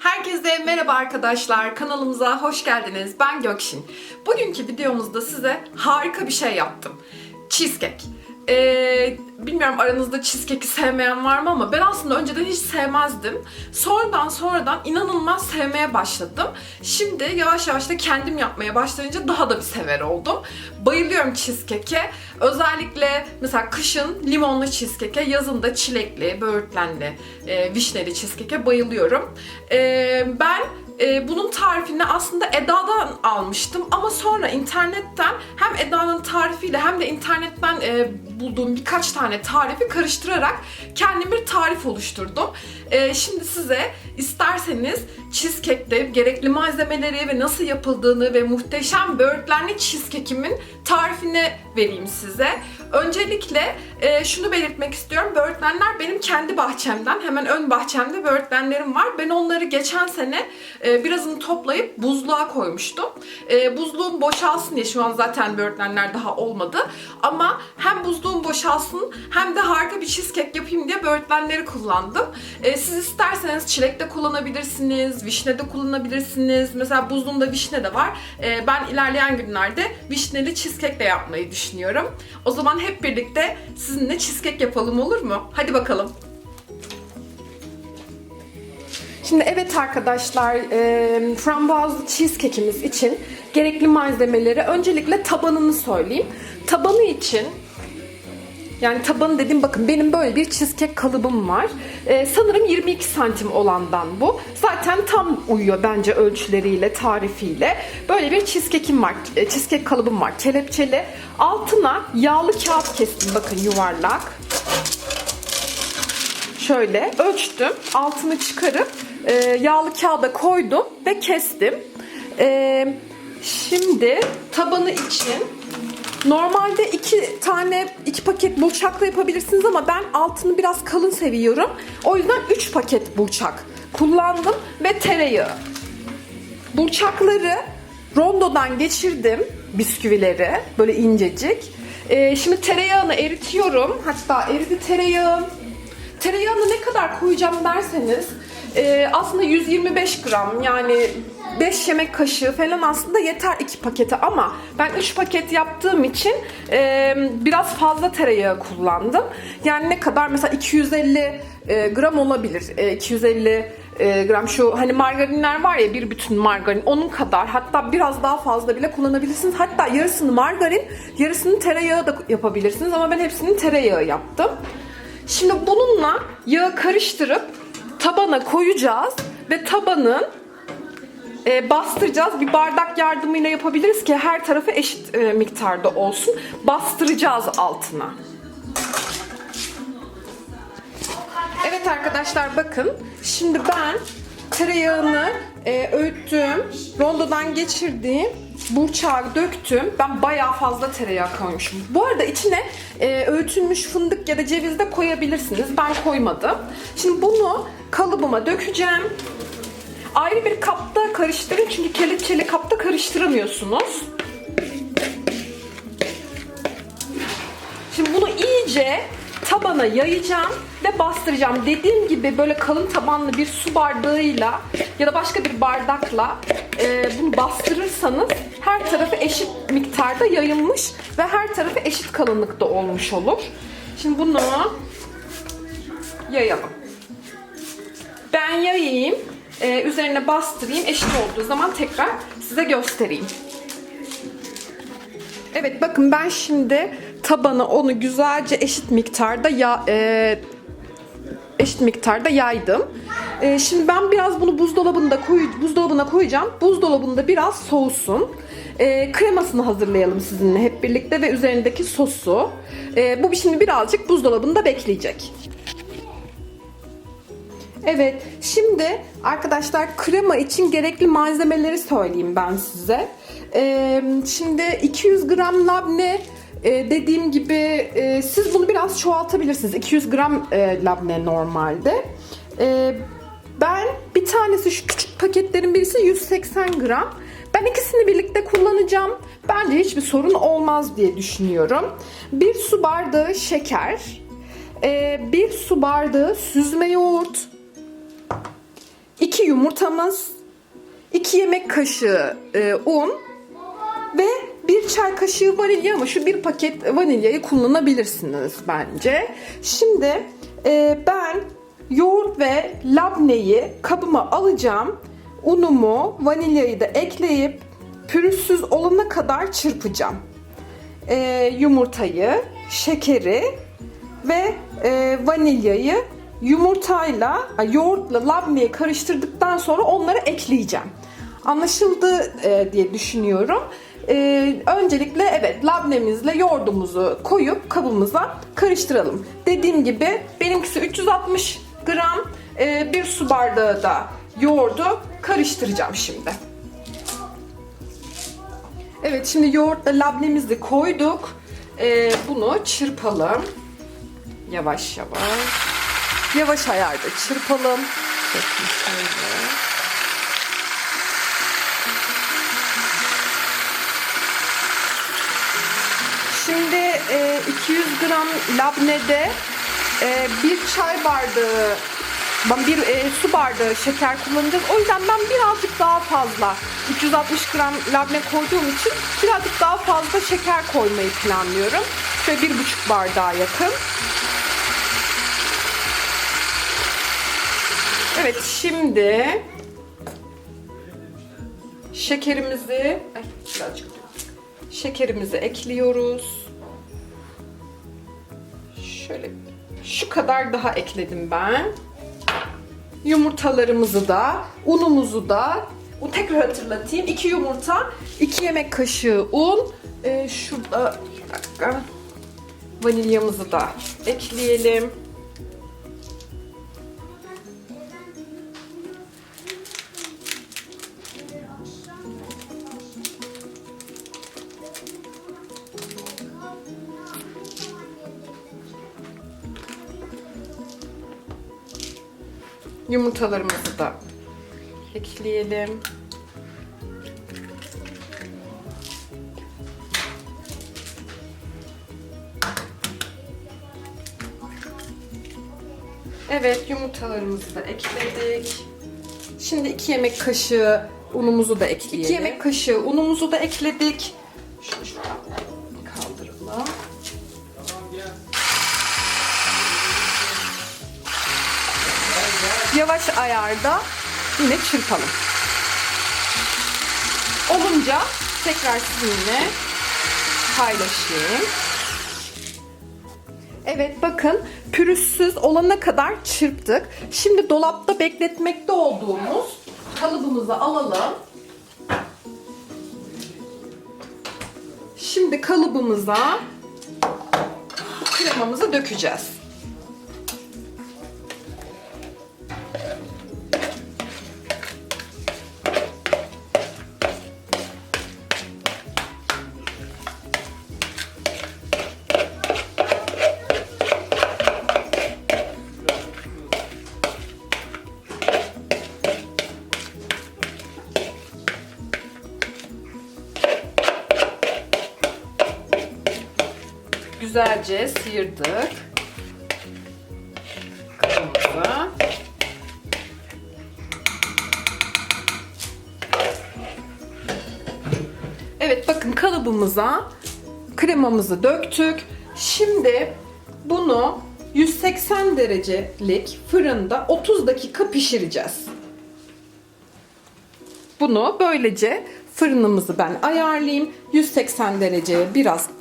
Herkese merhaba arkadaşlar. Kanalımıza hoş geldiniz. Ben Gökşin. Bugünkü videomuzda size harika bir şey yaptım. Cheesecake. Ee, bilmiyorum aranızda cheesecake'i sevmeyen var mı ama ben aslında önceden hiç sevmezdim. Sonradan sonradan inanılmaz sevmeye başladım. Şimdi yavaş yavaş da kendim yapmaya başlayınca daha da bir sever oldum. Bayılıyorum cheesecake'e. Özellikle mesela kışın limonlu cheesecake'e, yazın da çilekli, böğürtlenli, e, vişneli cheesecake'e bayılıyorum. E, ben e, bunun tarifini aslında Eda'dan almıştım ama sonra internetten hem Eda'nın tarifiyle hem de internetten e, bulduğum birkaç tane tarifi karıştırarak kendim bir tarif oluşturdum. E, şimdi size isterseniz cheesecake'de gerekli malzemeleri ve nasıl yapıldığını ve muhteşem böğürtlenli cheesecake'imin tarifini vereyim size. Öncelikle e, şunu belirtmek istiyorum. Böğürtlenler benim kendi bahçemden. Hemen ön bahçemde böğürtlenlerim var. Ben onları geçen sene e, birazını toplayıp buzluğa koymuştum. E, buzluğum boşalsın diye şu an zaten böğürtlenler daha olmadı. Ama hem buzluğum boşalsın hem de harika bir cheesecake yapayım diye böğürtlenleri kullandım. E, siz isterseniz çilek de kullanabilirsiniz, vişne de kullanabilirsiniz. Mesela buzluğumda vişne de var. Ben ilerleyen günlerde vişneli cheesecake de yapmayı düşünüyorum. O zaman hep birlikte sizinle cheesecake yapalım olur mu? Hadi bakalım. Şimdi evet arkadaşlar, e, frambuazlı cheesecake'imiz için gerekli malzemeleri öncelikle tabanını söyleyeyim. Tabanı için yani tabanı dedim bakın benim böyle bir cheesecake kalıbım var. Ee, sanırım 22 santim olandan bu. Zaten tam uyuyor bence ölçüleriyle, tarifiyle. Böyle bir cheesecake'im var. e, Cheesecake kalıbım var. Kelepçeli. Altına yağlı kağıt kestim bakın yuvarlak. Şöyle ölçtüm. Altını çıkarıp e, yağlı kağıda koydum ve kestim. E, şimdi tabanı için Normalde iki tane, iki paket burçakla yapabilirsiniz ama ben altını biraz kalın seviyorum. O yüzden üç paket burçak kullandım ve tereyağı. Burçakları rondodan geçirdim, bisküvileri böyle incecik. Ee, şimdi tereyağını eritiyorum. Hatta eridi tereyağım. Tereyağını ne kadar koyacağım derseniz e, aslında 125 gram yani 5 yemek kaşığı falan aslında yeter 2 pakete ama ben 3 paket yaptığım için e, biraz fazla tereyağı kullandım. Yani ne kadar mesela 250 e, gram olabilir. E, 250 e, gram şu hani margarinler var ya bir bütün margarin onun kadar hatta biraz daha fazla bile kullanabilirsiniz. Hatta yarısını margarin yarısını tereyağı da yapabilirsiniz ama ben hepsini tereyağı yaptım. Şimdi bununla yağı karıştırıp tabana koyacağız ve tabanın e, bastıracağız. Bir bardak yardımıyla yapabiliriz ki her tarafı eşit e, miktarda olsun. Bastıracağız altına. Evet arkadaşlar bakın. Şimdi ben tereyağını e, öğüttüm. Rondodan geçirdiğim burçağı döktüm. Ben bayağı fazla tereyağı koymuşum. Bu arada içine e, öğütülmüş fındık ya da ceviz de koyabilirsiniz. Ben koymadım. Şimdi bunu kalıbıma dökeceğim. Ayrı bir kapta karıştırın çünkü kelepçeli kapta karıştıramıyorsunuz. Şimdi bunu iyice tabana yayacağım ve bastıracağım. Dediğim gibi böyle kalın tabanlı bir su bardağıyla ya da başka bir bardakla e, bunu bastırırsanız her tarafı eşit miktarda yayılmış ve her tarafı eşit kalınlıkta olmuş olur. Şimdi bunu yayalım. Ben yayayım, e, üzerine bastırayım. Eşit olduğu zaman tekrar size göstereyim. Evet bakın ben şimdi tabanı onu güzelce eşit miktarda ya e, eşit miktarda yaydım. E, şimdi ben biraz bunu buzdolabında koy, buzdolabına koyacağım. Buzdolabında biraz soğusun. E, kremasını hazırlayalım sizinle hep birlikte ve üzerindeki sosu. E, bu şimdi birazcık buzdolabında bekleyecek. Evet, şimdi arkadaşlar krema için gerekli malzemeleri söyleyeyim ben size. Ee, şimdi 200 gram labne e, dediğim gibi e, siz bunu biraz çoğaltabilirsiniz. 200 gram e, labne normalde. E, ben bir tanesi şu küçük paketlerin birisi 180 gram. Ben ikisini birlikte kullanacağım. Bence hiçbir sorun olmaz diye düşünüyorum. Bir su bardağı şeker, e, bir su bardağı süzme yoğurt, 2 yumurtamız, 2 yemek kaşığı e, un ve çay kaşığı vanilya ama şu bir paket vanilyayı kullanabilirsiniz bence. Şimdi e, ben yoğurt ve labneyi kabıma alacağım. Unumu, vanilyayı da ekleyip pürüzsüz olana kadar çırpacağım. E, yumurtayı, şekeri ve e, vanilyayı yumurtayla, ay, yoğurtla labneyi karıştırdıktan sonra onları ekleyeceğim. Anlaşıldı e, diye düşünüyorum. E, öncelikle evet labnemizle yoğurdumuzu koyup kabımıza karıştıralım. Dediğim gibi benimkisi 360 gram e, bir su bardağı da yoğurdu karıştıracağım şimdi. Evet şimdi yoğurtla labnemizi koyduk. E, bunu çırpalım. Yavaş yavaş. Yavaş ayarda çırpalım. Bakın şöyle. Şimdi e, 200 gram labnede e, bir çay bardağı bir e, su bardağı şeker kullanacağız. O yüzden ben birazcık daha fazla 360 gram labne koyduğum için birazcık daha fazla şeker koymayı planlıyorum. Şöyle bir buçuk bardağa yakın. Evet şimdi şekerimizi ay, birazcık şekerimizi ekliyoruz. Şöyle şu kadar daha ekledim ben. Yumurtalarımızı da, unumuzu da bu tekrar hatırlatayım. 2 yumurta, 2 yemek kaşığı un. Ee, şurada bir dakika. Vanilyamızı da ekleyelim. Yumurtalarımızı da ekleyelim. Evet yumurtalarımızı da ekledik. Şimdi 2 yemek kaşığı unumuzu da ekleyelim. 2 yemek kaşığı unumuzu da ekledik. Şunu şuradan kaldıralım. Yavaş ayarda yine çırpalım. Olunca tekrar sizinle paylaşayım. Evet bakın pürüzsüz olana kadar çırptık. Şimdi dolapta bekletmekte olduğumuz kalıbımızı alalım. Şimdi kalıbımıza kremamızı dökeceğiz. Güzelce sıyırdık. Kabımızı. Evet bakın kalıbımıza kremamızı döktük. Şimdi bunu 180 derecelik fırında 30 dakika pişireceğiz. Bunu böylece fırınımızı ben ayarlayayım. 180 dereceye biraz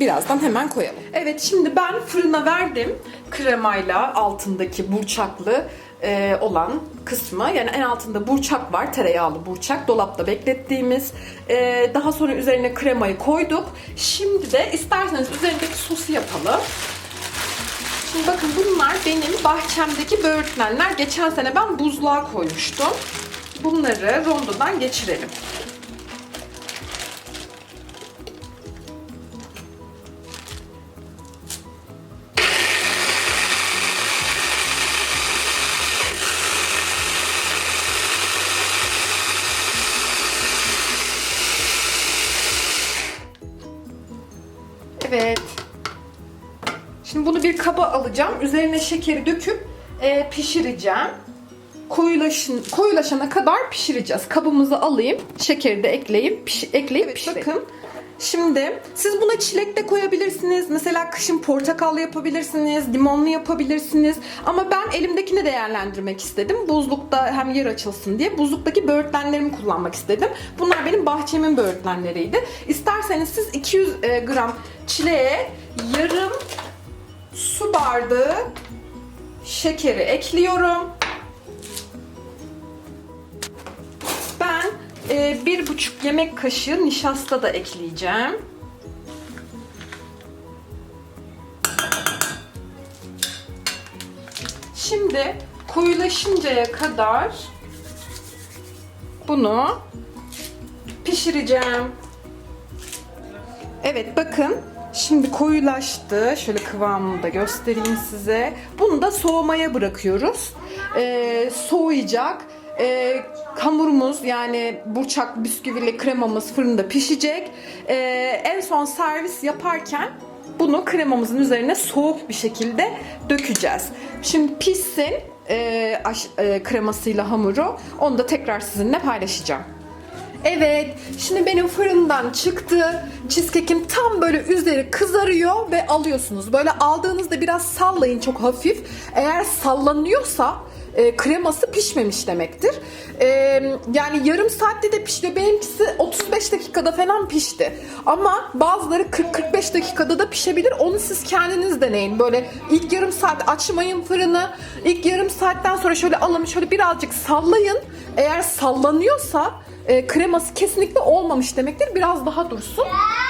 birazdan hemen koyalım. Evet şimdi ben fırına verdim kremayla altındaki burçaklı e, olan kısmı yani en altında burçak var tereyağlı burçak dolapta beklettiğimiz E, daha sonra üzerine kremayı koyduk şimdi de isterseniz üzerindeki sosu yapalım Şimdi bakın bunlar benim bahçemdeki böğürtlenler. Geçen sene ben buzluğa koymuştum. Bunları rondodan geçirelim. Kaba alacağım. Üzerine şekeri döküp e, pişireceğim. koyulaşın, koyulaşana kadar pişireceğiz. Kabımızı alayım. Şekeri de ekleyip, piş, ekleyip pişirelim. Bakın Şimdi siz buna çilek de koyabilirsiniz. Mesela kışın portakallı yapabilirsiniz, limonlu yapabilirsiniz. Ama ben elimdekini değerlendirmek istedim. Buzlukta hem yer açılsın diye buzluktaki böğürtlenlerimi kullanmak istedim. Bunlar benim bahçemin böğürtlenleriydi. İsterseniz siz 200 e, gram çileğe yarım su bardağı şekeri ekliyorum. Ben e, bir buçuk yemek kaşığı nişasta da ekleyeceğim. Şimdi koyulaşıncaya kadar bunu pişireceğim. Evet bakın şimdi koyulaştı. Şöyle kıvamını da göstereyim size. Bunu da soğumaya bırakıyoruz. Ee, soğuyacak. Ee, hamurumuz yani burçak bisküvili kremamız fırında pişecek. Ee, en son servis yaparken bunu kremamızın üzerine soğuk bir şekilde dökeceğiz. Şimdi pişsin e, aş- e, kremasıyla hamuru. Onu da tekrar sizinle paylaşacağım. Evet, şimdi benim fırından çıktı. Cheesecake'im tam böyle üzeri kızarıyor ve alıyorsunuz. Böyle aldığınızda biraz sallayın çok hafif. Eğer sallanıyorsa e, kreması pişmemiş demektir. E, yani yarım saatte de pişiyor. Benimkisi 35 dakikada falan pişti. Ama bazıları 40-45 dakikada da pişebilir. Onu siz kendiniz deneyin. Böyle ilk yarım saat açmayın fırını. İlk yarım saatten sonra şöyle alın şöyle birazcık sallayın. Eğer sallanıyorsa e, kreması kesinlikle olmamış demektir. Biraz daha dursun.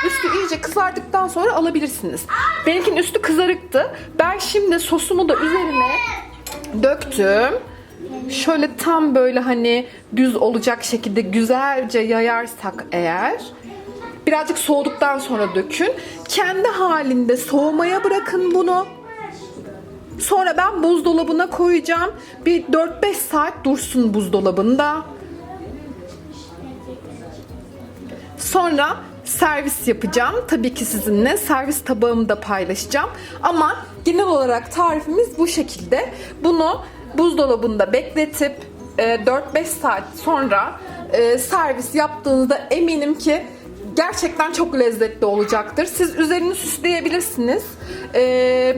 Üstü iyice kızardıktan sonra alabilirsiniz. Benimkinin üstü kızarıktı. Ben şimdi sosumu da üzerine döktüm. Şöyle tam böyle hani düz olacak şekilde güzelce yayarsak eğer birazcık soğuduktan sonra dökün. Kendi halinde soğumaya bırakın bunu. Sonra ben buzdolabına koyacağım. Bir 4-5 saat dursun buzdolabında. Sonra servis yapacağım. Tabii ki sizinle servis tabağımı da paylaşacağım. Ama genel olarak tarifimiz bu şekilde. Bunu buzdolabında bekletip e, 4-5 saat sonra e, servis yaptığınızda eminim ki gerçekten çok lezzetli olacaktır. Siz üzerini süsleyebilirsiniz. Ee,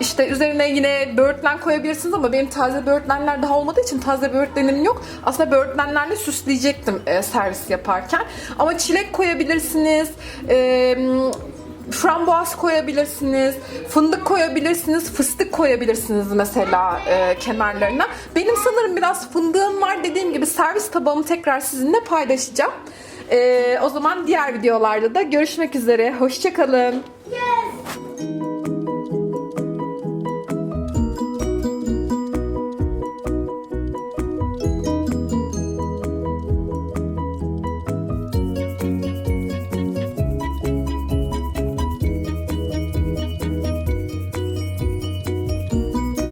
işte üzerine yine böğürtlen koyabilirsiniz ama benim taze böğürtlenler daha olmadığı için taze böğürtlenim yok. Aslında böğürtlenlerle süsleyecektim e, servis yaparken. Ama çilek koyabilirsiniz. Ee, frambuaz koyabilirsiniz, fındık koyabilirsiniz, fıstık koyabilirsiniz mesela e, kenarlarına. Benim sanırım biraz fındığım var. Dediğim gibi servis tabağımı tekrar sizinle paylaşacağım. E, o zaman diğer videolarda da görüşmek üzere. Hoşçakalın. Yeah.